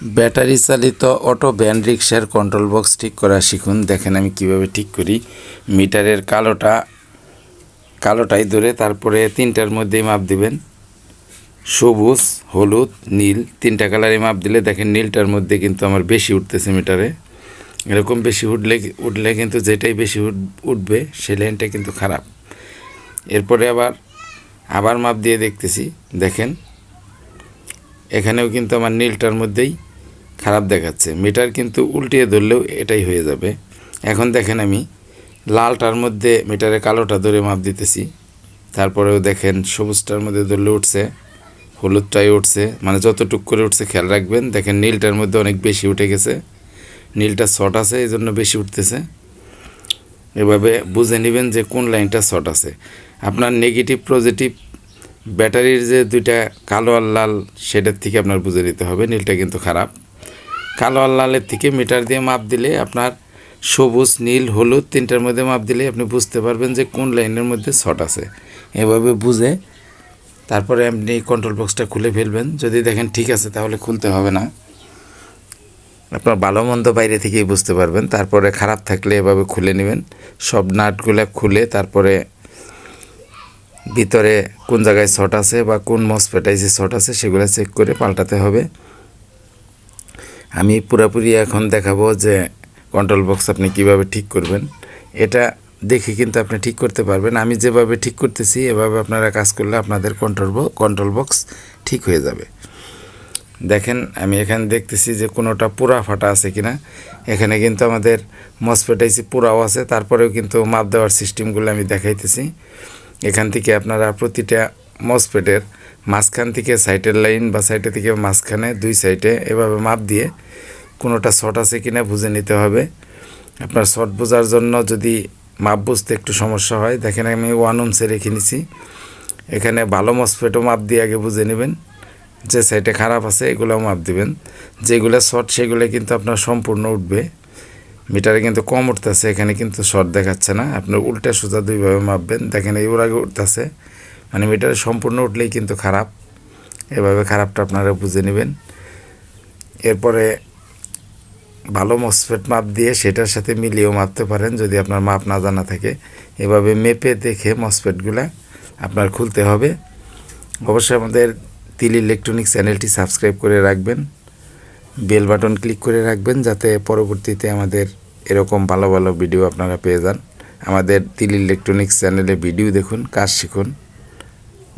Battery চালিত auto van রিক্সার control box ঠিক করা শিখুন। দেখেন আমি কীভাবে ঠিক করি। মিটারের কালোটা, কালোটাই ধরে তারপরে তিনটার মধ্যেই মাপ দিবেন। সবুজ, হলুদ, নীল, তিনটা কালারে মাপ দিলে দেখেন নীলটার মধ্যে কিন্তু আমার বেশি উঠতেছে মিটারে। এরকম বেশি উঠলে উঠলে কিন্তু যেটাই বেশি উঠবে সেই লাইনটা কিন্তু খারাপ। এরপরে আবার আবার মাপ দিয়ে দেখতেছি। দেখেন, এখানেও কিন্তু আমার নীলটার মধ্যেই খারাপ দেখাচ্ছে। মিটার কিন্তু উল্টিয়ে ধরলেও এটাই হয়ে যাবে। এখন দেখেন আমি লালটার মধ্যে মিটারে কালোটা ধরে মাপ দিতেছি। তারপরেও দেখেন সবুজটার মধ্যে ধরলে উঠছে, হলুদটাই উঠছে মানে যতটুক করে উঠছে খেয়াল রাখবেন। দেখেন নীলটার মধ্যে অনেক বেশি উঠে গেছে। নীলটা শর্ট আছে এই জন্য বেশি উঠতেছে। এভাবে বুঝে নেবেন যে কোন লাইনটা শর্ট আছে। আপনার নেগেটিভ, পজিটিভ, ব্যাটারির যে দুইটা কালো আর লাল, সেটার থেকে আপনার বুঝে নিতে হবে। নীলটা কিন্তু খারাপ। কালো আর লালের থেকে মিটার দিয়ে মাপ দিলে আপনার সবুজ, নীল, হলুদ তিনটার মধ্যে মাপ দিলে আপনি বুঝতে পারবেন যে কোন লাইনের মধ্যে শর্ট আছে। এভাবে বুঝে তারপরে আপনি কন্ট্রোল বক্সটা খুলে ফেলবেন। যদি দেখেন ঠিক আছে, তাহলে খুলতে হবে না। আপনার ভালো মন্দ বাইরে থেকেই বুঝতে পারবেন। তারপরে খারাপ থাকলে এভাবে খুলে নেবেন। সব নাটগুলো খুলে তারপরে ভিতরে কোন জায়গায় শর্ট আছে বা কোন মসপেটাইজে শর্ট আছে সেগুলো চেক করে পাল্টাতে হবে। আমি পুরোপুরি এখন দেখাবো যে কন্ট্রোল বক্স আপনি কীভাবে ঠিক করবেন। এটা দেখে কিন্তু আপনি ঠিক করতে পারবেন। আমি যেভাবে ঠিক করতেছি, এভাবে আপনারা কাজ করলে আপনাদের কন্ট্রোল কন্ট্রোল বক্স ঠিক হয়ে যাবে। দেখেন, আমি এখানে দেখতেছি যে কোনোটা পুরা ফাটা আছে কিনা। এখানে কিন্তু আমাদের মসপেটাইসি পুরাও আছে। তারপরেও কিন্তু মাপ দেওয়ার সিস্টেমগুলো আমি দেখাইতেছি। এখান থেকে আপনারা প্রতিটা মসপেটের মাঝখান থেকে সাইটের লাইন বা সাইডে থেকে মাঝখানে দুই সাইডে এভাবে মাপ দিয়ে কোনোটা শর্ট আছে কিনা বুঝে নিতে হবে। আপনার শর্ট বোঝার জন্য যদি মাপ বুঝতে একটু সমস্যা হয়, দেখেন আমি ওয়ান ওমসে রেখে নিছি। এখানে ভালো মসপেটও মাপ দিয়ে আগে বুঝে নেবেন। যে সাইটে খারাপ আছে এগুলোও মাপ দিবেন। যেগুলো শর্ট সেগুলো কিন্তু আপনার সম্পূর্ণ উঠবে। মিটারে কিন্তু কম উঠতেছে, এখানে কিন্তু শর্ট দেখাচ্ছে না। আপনার উল্টা সোজা দুইভাবে মাপবেন। দেখেন এই ওর আগে উঠতেছে। মানে মিটারে সম্পূর্ণ উঠলেই কিন্তু খারাপ। এভাবে খারাপটা আপনারা বুঝে নেবেন। এরপরে ভালো মসফেট মাপ দিয়ে সেটার সাথে মিলিয়েও মাপতে পারেন যদি আপনার মাপ না জানা থাকে। এভাবে মেপে দেখে মসফেটগুলা আপনার খুলতে হবে। অবশ্যই আমাদের তিল ইলেকট্রনিক্স চ্যানেলটি সাবস্ক্রাইব করে রাখবেন। বেল বাটন ক্লিক করে রাখবেন যাতে পরবর্তীতে আমাদের এরকম ভালো ভালো ভিডিও আপনারা পেয়ে যান। আমাদের তিল ইলেকট্রনিক্স চ্যানেলে ভিডিও দেখুন, কাজ শিখুন।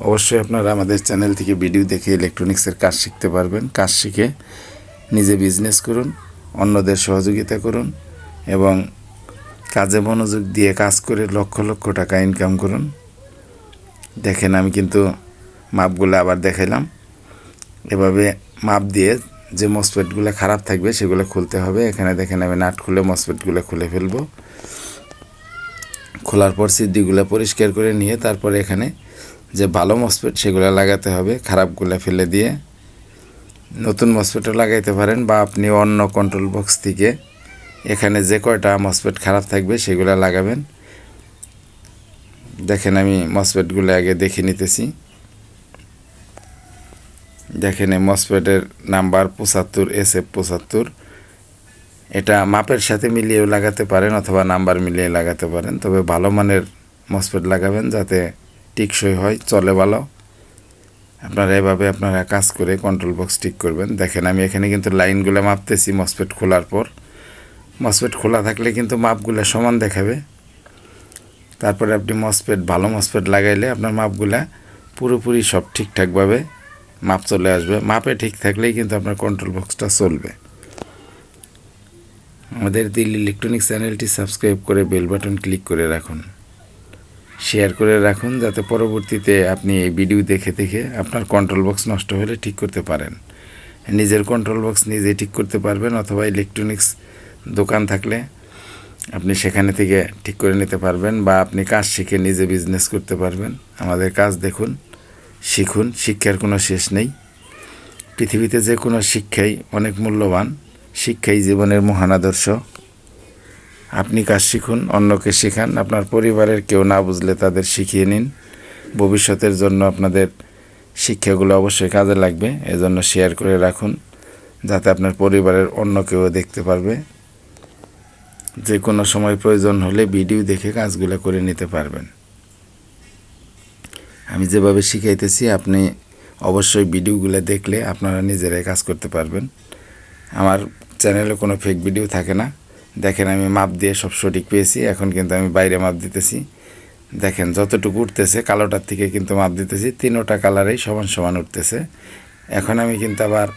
অবশ্যই আপনারা আমাদের চ্যানেল থেকে ভিডিও দেখে ইলেকট্রনিক্সের কাজ শিখতে পারবেন। কাজ শিখে নিজে বিজনেস করুন, অন্যদের সহযোগিতা করুন এবং কাজে মনোযোগ দিয়ে কাজ করে লক্ষ লক্ষ টাকা ইনকাম করুন। দেখেন আমি কিন্তু মাপগুলো আবার দেখাইলাম। এভাবে মাপ দিয়ে যে মসপেটগুলো খারাপ থাকবে সেগুলো খুলতে হবে। এখানে দেখেন আমি নাট খুলে মসপেটগুলো খুলে ফেলব। খোলার পর সিদ্ধিগুলো পরিষ্কার করে নিয়ে তারপরে এখানে যে ভালো মসপেট সেগুলো লাগাতে হবে, খারাপগুলো ফেলে দিয়ে। নতুন মসপেটও লাগাইতে পারেন বা আপনি অন্য কন্ট্রোল বক্স থেকে এখানে যে কয়টা মসপেট খারাপ থাকবে সেগুলো লাগাবেন। দেখেন আমি মসপেটগুলো আগে দেখে নিতেছি। দেখেন এই মসপেটের নাম্বার পঁচাত্তর এস এফ পঁচাত্তর। এটা মাপের সাথে মিলিয়েও লাগাতে পারেন অথবা নাম্বার মিলিয়ে লাগাতে পারেন। তবে ভালো মানের মসপেট লাগাবেন যাতে টিকসই হয়, চলে ভালো। আপনারা এভাবে আপনারা কাজ করে কন্ট্রোল বক্স ঠিক করবেন। দেখেন আমি এখানে কিন্তু লাইনগুলো মাপতেছি মসপেট খোলার পর। মসপেট খোলা থাকলে কিন্তু মাপগুলো সমান দেখাবে। তারপরে আপনি মসপেট ভালো মসপেট লাগাইলে আপনার মাপগুলা পুরোপুরি সব ঠিকঠাকভাবে মাপ চলে আসবে। মাপে ঠিক থাকলেই কিন্তু আপনার কন্ট্রোল বক্সটা চলবে। আমাদের দিল্লি ইলেকট্রনিক্স চ্যানেলটি সাবস্ক্রাইব করে বেল বাটন ক্লিক করে রাখুন। শেয়ার করে রাখুন যাতে পরবর্তীতে আপনি এই ভিডিও দেখে দেখে আপনার কন্ট্রোল বক্স নষ্ট হলে ঠিক করতে পারেন। নিজের কন্ট্রোল বক্স নিজে ঠিক করতে পারবেন অথবা ইলেকট্রনিক্স দোকান থাকলে আপনি সেখানে থেকে ঠিক করে নিতে পারবেন বা আপনি কাজ শিখে নিজে বিজনেস করতে পারবেন। আমাদের কাজ দেখুন, শিখুন, শিক্ষার কোনো শেষ নেই। পৃথিবীতে যে কোনো শিক্ষাই অনেক মূল্যবান। শিক্ষাই জীবনের মহান আদর্শ। আপনি কাজ শিখুন, অন্যকে শেখান, আপনার পরিবারের কেউ না বুঝলে তাদের শিখিয়ে নিন। ভবিষ্যতের জন্য আপনাদের শিক্ষাগুলো অবশ্যই কাজে লাগবে, এজন্য শেয়ার করে রাখুন, যাতে আপনার পরিবারের অন্য কেউ দেখতে পারবে। যে কোনো সময় প্রয়োজন হলে ভিডিও দেখে কাজগুলো করে নিতে পারবেন। আমি যেভাবে শিখাইতেছি, আপনি অবশ্যই ভিডিওগুলো দেখলে আপনারা নিজেরাই কাজ করতে পারবেন। আমার চ্যানেলে কোনো ফেক ভিডিও থাকে না। দেখেন আমি মাপ দিয়ে সব সঠিক পেয়েছি, এখন কিন্তু আমি বাইরে মাপ দিতেছি। দেখেন, যতটুকু উঠতেছে, কালোটার থেকে কিন্তু মাপ দিতেছি, তিনোটা কালারেই সমান সমান উঠতেছে। এখন আমি কিন্তু আবার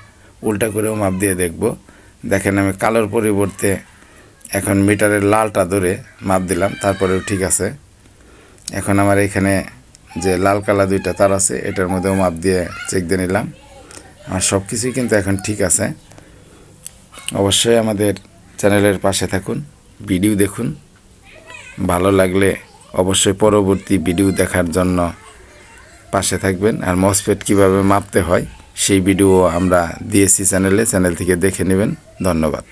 উল্টা করেও মাপ দিয়ে দেখব। দেখেন, আমি কালোর পরিবর্তে এখন মিটারের লালটা ধরে মাপ দিলাম, তারপরেও ঠিক আছে। এখন আমার এখানে যে লাল কালা দুইটা তার আছে, এটার মধ্যেও মাপ দিয়ে চেক দিয়ে নিলাম। আমার সব কিছুই কিন্তু এখন ঠিক আছে। অবশ্যই আমাদের চ্যানেলের পাশে থাকুন, ভিডিও দেখুন। ভালো লাগলে অবশ্যই পরবর্তী ভিডিও দেখার জন্য পাশে থাকবেন। আর মসফেট কীভাবে মাপতে হয়, সেই ভিডিও আমরা দিয়েছি চ্যানেলে। চ্যানেল থেকে দেখে নেবেন। ধন্যবাদ।